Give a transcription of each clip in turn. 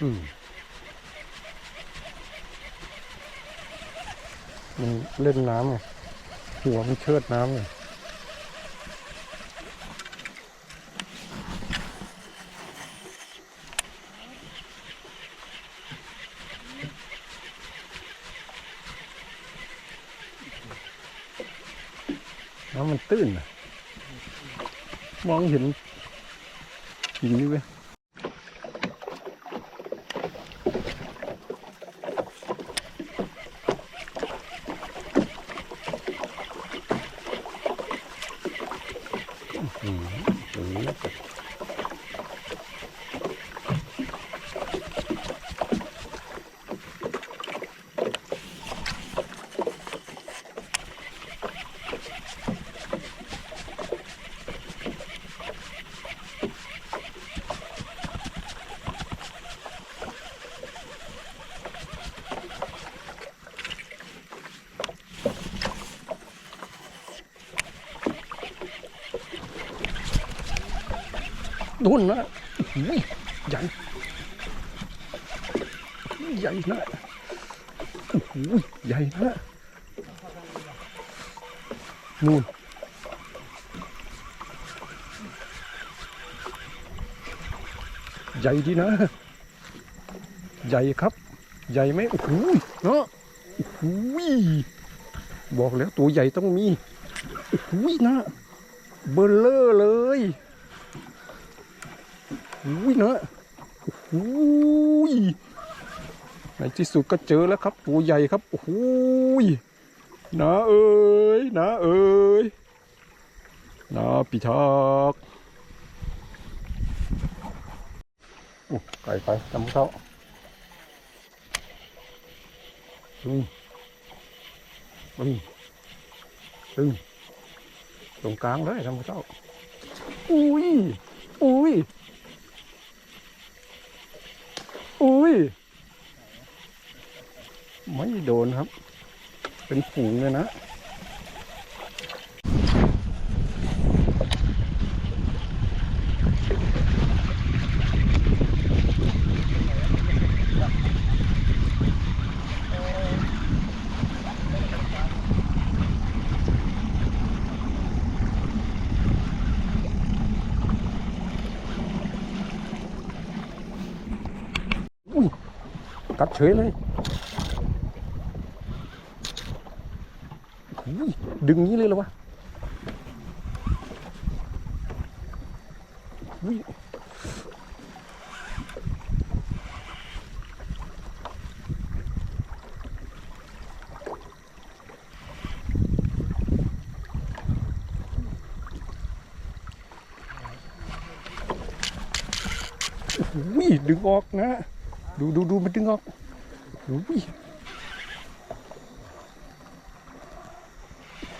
มันเล่นน้ำไงหัวมันเชิดน้ำไงน้ำมันตื้นน่ะมองเห็นหินนี่เว้ย อืมอืม ดุนนะใหญ่ใหญ่นะโอ้โหใหญ่นะนู่นใหญ่ดีนะ ใหญ่ครับ ใหญ่ไหมโอ้โหเนาะโอ้โหบอกแล้วตัวใหญ่ต้องมีโอ้โหนะเบลเลอร์เลย อุ้ยเนอะอุ้ยในที่สุดก็เจอแล้วครับ ตัวใหญ่ครับโอ้ยนาเอ้ยนาเอ้ยนาปีทักโอ้ไก่ไปทำเขาตึงตึงตึงตรงกลางเลยทำเขาอุ้ยอุ้ย อุ้ย ไม่โดนครับ เป็นฝูงเลยนะ กัดเฉยเลยอุ้ยดึงนี้เลยเหรอวะดึงออกนะ ดูดูดูมันดึงออกอุ้ย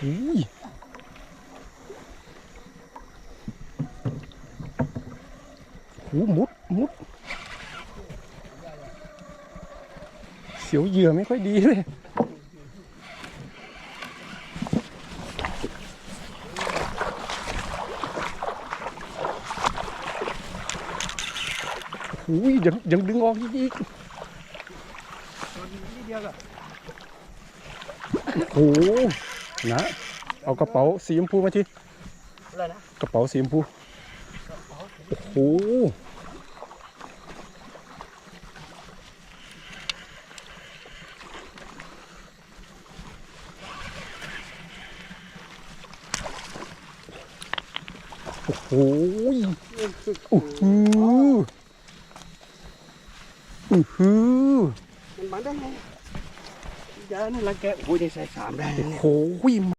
อุ้ยหูมุดมุด เสียวเหยื่อไม่ค่อยดีเลย อุ้ยยังยังดึงออกอีกโอ้โหนะเอากระเป๋าสีชมพูมาทีอะไรนะกระเป๋าสีชมพูโอ้โหโอ้โหโอ้โห โอ้โหมันมันได้ไงเยอะนั่นละแกโอ้ยได้ใส่สามได้โอ้โห